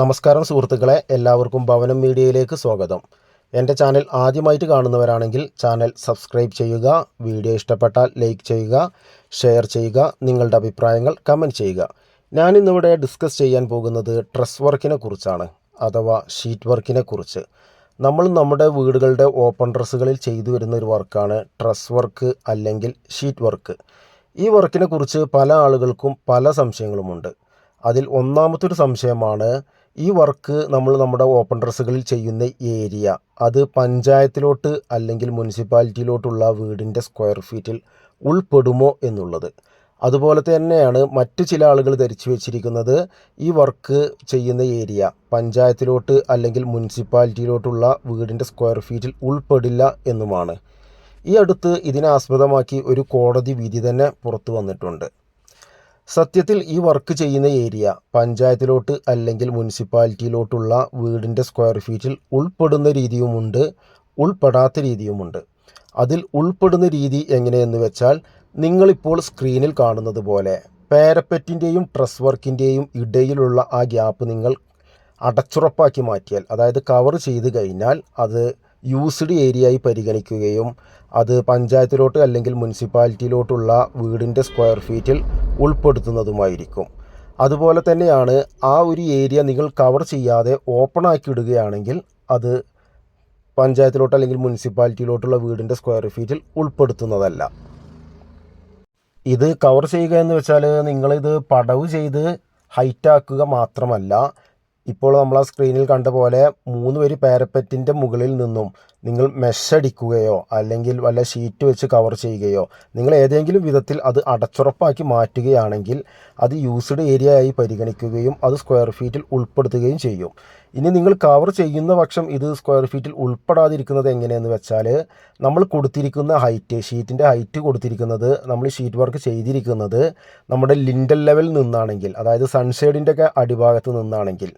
നമസ്കാരം സുഹൃത്തുക്കളെ എല്ലാവർക്കും ഭവനം മീഡിയയിലേക്ക് സ്വാഗതം. എന്റെ ചാനൽ ആദ്യമായിട്ട് കാണുന്നവരാണെങ്കിൽ ചാനൽ സബ്സ്ക്രൈബ് ചെയ്യുക വീഡിയോ ഇഷ്ടപ്പെട്ടാൽ ലൈക്ക് ചെയ്യുക ഷെയർ ചെയ്യുക നിങ്ങളുടെ അഭിപ്രായങ്ങൾ കമന്റ് ചെയ്യുക. ഞാനിന്നിവിടെ ഡിസ്കസ് ചെയ്യാൻ പോകുന്നത് ട്രസ് വർക്കിനെ കുറിച്ചാണ് അഥവാ ഷീറ്റ് വർക്കിനെ കുറിച്ച്. നമ്മൾ നമ്മുടെ വീടുകളുടെ ഓപ്പൺ ഡ്രസ്സുകളിൽ ചെയ്തു വരുന്ന ഒരു വർക്കാണ് ട്രസ് വർക്ക് അല്ലെങ്കിൽ ഷീറ്റ് വർക്ക്. ഈ വർക്കിനെ കുറിച്ച് പല ആളുകൾക്കും പല സംശയങ്ങളുമുണ്ട്. അതിൽ ഒന്നാമത്തെ ഒരു സംശയമാണ് ഈ വർക്ക് നമ്മൾ നമ്മുടെ ഓപ്പൺ ഡ്രസ്സുകളിൽ ചെയ്യുന്ന ഏരിയ. അത് പഞ്ചായത്തിലോട്ട് അല്ലെങ്കിൽ മുനിസിപ്പാലിറ്റിയിലോട്ടുള്ള വീടിന്റെ സ്ക്വയർ ഫീറ്റിൽ ഉൾപ്പെടുമോ എന്നുള്ളത്. അതുപോലെ തന്നെയാണ് മറ്റു ചില ആളുകൾ ധരിച്ചു വെച്ചിരിക്കുന്നത് ഈ വർക്ക് ചെയ്യുന്ന ഏരിയ. പഞ്ചായത്തിലോട്ട് അല്ലെങ്കിൽ മുനിസിപ്പാലിറ്റിയിലോട്ടുള്ള വീടിന്റെ സ്ക്വയർ ഫീറ്റിൽ ഉൾപ്പെടില്ല എന്നുമാണ്. ഈ അടുത്ത് ഇതിനെ ആസ്പദമാക്കി ഒരു കോടതി വിധി തന്നെ പുറത്തു വന്നിട്ടുണ്ട്. സത്യത്തിൽ ഈ വർക്ക് ചെയ്യുന്ന ഏരിയ പഞ്ചായത്തിലോട്ട് അല്ലെങ്കിൽ മുനിസിപ്പാലിറ്റിയിലോട്ടുള്ള വീടിന്റെ സ്ക്വയർ ഫീറ്റിൽ ഉൾപ്പെടുന്ന രീതിയുമുണ്ട് ഉൾപ്പെടാത്ത രീതിയുമുണ്ട്. അതിൽ ഉൾപ്പെടുന്ന രീതി എങ്ങനെയെന്ന് വെച്ചാൽ നിങ്ങളിപ്പോൾ സ്ക്രീനിൽ കാണുന്നത് പോലെ പാരപ്പറ്റിന്റെയും ട്രസ് വർക്കിന്റെയും ഇടയിലുള്ള ആ ഗ്യാപ്പ് നിങ്ങൾ അടച്ചുറപ്പാക്കി മാറ്റിയാൽ അതായത് കവർ ചെയ്ത് കഴിഞ്ഞാൽ അത് യൂസ്ഡ് ഏരിയയായി പരിഗണിക്കുകയും അത് പഞ്ചായത്തിലോട്ട് അല്ലെങ്കിൽ മുനിസിപ്പാലിറ്റിയിലോട്ടുള്ള വീടിന്റെ സ്ക്വയർ ഫീറ്റിൽ ഉൾപ്പെടുത്തുന്നതുമായിരിക്കും. അതുപോലെ തന്നെയാണ് ആ ഒരു ഏരിയ നിങ്ങൾ കവർ ചെയ്യാതെ ഓപ്പൺ ആക്കി ഇടുകയാണെങ്കിൽ അത് പഞ്ചായത്തിലോട്ട് അല്ലെങ്കിൽ മുനിസിപ്പാലിറ്റിയിലോട്ടുള്ള വീടിന്റെ സ്ക്വയർ ഫീറ്റിൽ ഉൾപ്പെടുത്തുന്നതല്ല. ഇത് കവർ ചെയ്യുക എന്ന് വെച്ചാൽ നിങ്ങളിത് പടവ് ചെയ്ത് ഹൈറ്റാക്കുക മാത്രമല്ല ഇപ്പോൾ നമ്മൾ ആ സ്ക്രീനിൽ കണ്ട പോലെ മൂന്ന് വരി പാരപ്പറ്റിന്റെ മുകളിൽ നിന്നും നിങ്ങൾ മെഷ് അടിക്കുകയോ അല്ലെങ്കിൽ വല്ല ഷീറ്റ് വെച്ച് കവർ ചെയ്യുകയോ നിങ്ങൾ ഏതെങ്കിലും വിധത്തിൽ അത് അടച്ചുറപ്പാക്കി മാറ്റുകയാണെങ്കിൽ അത് യൂസ്ഡ് ഏരിയ ആയി പരിഗണിക്കുകയും അത് സ്ക്വയർ ഫീറ്റിൽ ഉൾപ്പെടുത്തുകയും ചെയ്യും. ഇനി നിങ്ങൾ കവർ ചെയ്യുന്ന പക്ഷം ഇത് സ്ക്വയർ ഫീറ്റിൽ ഉൾപ്പെടാതിരിക്കുന്നത് എങ്ങനെയെന്ന് വെച്ചാൽ നമ്മൾ കൊടുത്തിരിക്കുന്ന ഹൈറ്റ് ഷീറ്റിന്റെ ഹൈറ്റ് കൊടുത്തിരിക്കുന്നത് നമ്മൾ ഷീറ്റ് വർക്ക് ചെയ്തിരിക്കുന്നത് നമ്മുടെ ലിൻഡൽ ലെവൽ നിന്നാണെങ്കിൽ അതായത് സൺഷെയ്ഡിന്റെ ഒക്കെ അടിഭാഗത്ത് നിന്നാണെങ്കിൽ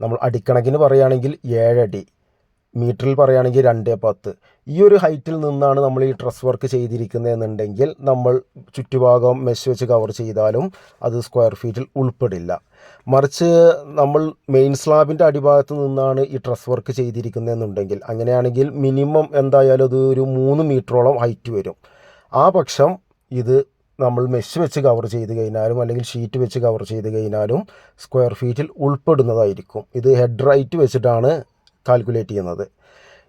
നമ്മൾ അടിക്കണക്കിന് പറയുകയാണെങ്കിൽ ഏഴടി മീറ്ററിൽ പറയുകയാണെങ്കിൽ രണ്ട് പത്ത്. ഈ ഒരു ഹൈറ്റിൽ നിന്നാണ് നമ്മൾ ഈ ഡ്രസ് വർക്ക് ചെയ്തിരിക്കുന്നതെന്നുണ്ടെങ്കിൽ നമ്മൾ ചുറ്റുഭാഗം മെഷ് വെച്ച് കവർ ചെയ്താലും അത് സ്ക്വയർ ഫീറ്റിൽ ഉൾപ്പെടില്ല. മറിച്ച് നമ്മൾ മെയിൻ സ്ലാബിന്റെ അടിഭാഗത്ത് നിന്നാണ് ഈ ഡ്രസ് വർക്ക് ചെയ്തിരിക്കുന്നതെന്നുണ്ടെങ്കിൽ അങ്ങനെയാണെങ്കിൽ മിനിമം എന്തായാലും അത് ഒരു മൂന്ന് മീറ്ററോളം ഹൈറ്റ് വരും. ആ പക്ഷം ഇത് നമ്മൾ മെഷ് വെച്ച് കവർ ചെയ്ത് കഴിഞ്ഞാലും അല്ലെങ്കിൽ ഷീറ്റ് വെച്ച് കവർ ചെയ്ത് കഴിഞ്ഞാലും സ്ക്വയർ ഫീറ്റിൽ ഉൾപ്പെടുന്നതായിരിക്കും. ഇത് ഹെഡ് റൈറ്റ് വെച്ചിട്ടാണ് കാൽക്കുലേറ്റ് ചെയ്യുന്നത്.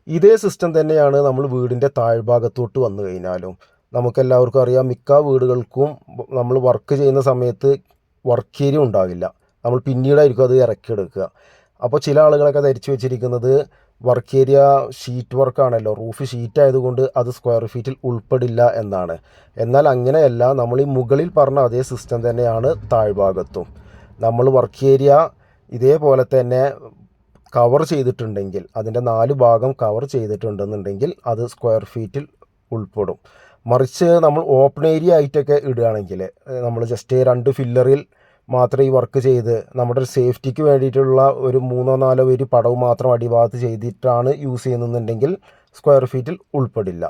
ഇതേ സിസ്റ്റം തന്നെയാണ് നമ്മൾ വീടിന്റെ താഴ്ഭാഗത്തോട്ട് വന്നു കഴിഞ്ഞാലും. നമുക്കെല്ലാവർക്കും അറിയാം മിക്ക വീടുകൾക്കും നമ്മൾ വർക്ക് ചെയ്യുന്ന സമയത്ത് വർക്ക് ഏരിയ ഉണ്ടാകില്ല നമ്മൾ പിന്നീടായിരിക്കും അത് ഇറക്കിയെടുക്കുക. അപ്പോൾ ചില ആളുകളൊക്കെ ധരിച്ചു വെച്ചിരിക്കുന്നത് വർക്ക് ഏരിയ ഷീറ്റ് വർക്കാണല്ലോ റൂഫ് ഷീറ്റ് ആയതുകൊണ്ട് അത് സ്ക്വയർ ഫീറ്റിൽ ഉൾപ്പെടില്ല എന്നാണ്. എന്നാൽ അങ്ങനെയല്ല നമ്മൾ ഈ മുകളിൽ പറഞ്ഞ അതേ സിസ്റ്റം തന്നെയാണ് താഴ്ഭാഗത്തും. നമ്മൾ വർക്ക് ഏരിയ ഇതേപോലെ തന്നെ കവർ ചെയ്തിട്ടുണ്ടെങ്കിൽ അതിന്റെ നാല് ഭാഗം കവർ ചെയ്തിട്ടുണ്ടെന്നുണ്ടെങ്കിൽ അത് സ്ക്വയർ ഫീറ്റിൽ ഉൾപ്പെടും. മറിച്ച് നമ്മൾ ഓപ്പൺ ഏരിയ ആയിട്ടൊക്കെ ഇടുകയാണെങ്കിൽ നമ്മൾ ജസ്റ്റ് രണ്ട് ഫില്ലറിൽ മാത്രം ഈ വർക്ക് ചെയ്ത് നമ്മുടെ ഒരു സേഫ്റ്റിക്ക് വേണ്ടിയിട്ടുള്ള ഒരു മൂന്നോ നാലോ വരി പടവ് മാത്രം അടിഭാഗത്ത് ചെയ്തിട്ടാണ് യൂസ് ചെയ്യുന്നുണ്ടെങ്കിൽ സ്ക്വയർ ഫീറ്റിൽ ഉൾപ്പെടില്ല.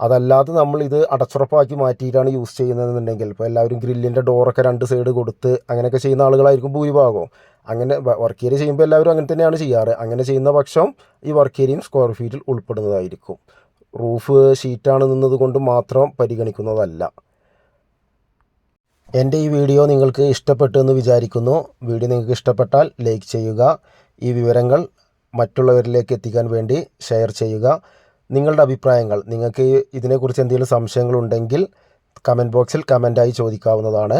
അതല്ലാതെ നമ്മൾ ഇത് അടച്ചുറപ്പാക്കി മാറ്റിയിട്ടാണ് യൂസ് ചെയ്യുന്നതെന്നുണ്ടെങ്കിൽ ഇപ്പോൾ എല്ലാവരും ഗ്രില്ലിന്റെ ഡോറൊക്കെ രണ്ട് സൈഡ് കൊടുത്ത് അങ്ങനെയൊക്കെ ചെയ്യുന്ന ആളുകളായിരിക്കും ഭൂരിഭാഗവും. അങ്ങനെ വർക്ക് ഏരിയ ചെയ്യുമ്പോൾ എല്ലാവരും അങ്ങനെ തന്നെയാണ് ചെയ്യാറ്. അങ്ങനെ ചെയ്യുന്ന പക്ഷം ഈ വർക്ക് ഏരിയയും സ്ക്വയർ ഫീറ്റിൽ ഉൾപ്പെടുന്നതായിരിക്കും. റൂഫ് ഷീറ്റാണ് നിന്നത് കൊണ്ട് മാത്രം പരിഗണിക്കുന്നതല്ല. എന്റെ ഈ വീഡിയോ നിങ്ങൾക്ക് ഇഷ്ടപ്പെട്ടു എന്ന് വിചാരിക്കുന്നു. വീഡിയോ നിങ്ങൾക്ക് ഇഷ്ടപ്പെട്ടാൽ ലൈക്ക് ചെയ്യുക. ഈ വിവരങ്ങൾ മറ്റുള്ളവരിലേക്ക് എത്തിക്കാൻ വേണ്ടി ഷെയർ ചെയ്യുക. നിങ്ങളുടെ അഭിപ്രായങ്ങൾ നിങ്ങൾക്ക് ഇതിനെക്കുറിച്ച് എന്തെങ്കിലും സംശയങ്ങളുണ്ടെങ്കിൽ കമന്റ് ബോക്സിൽ കമന്റായി ചോദിക്കാവുന്നതാണ്.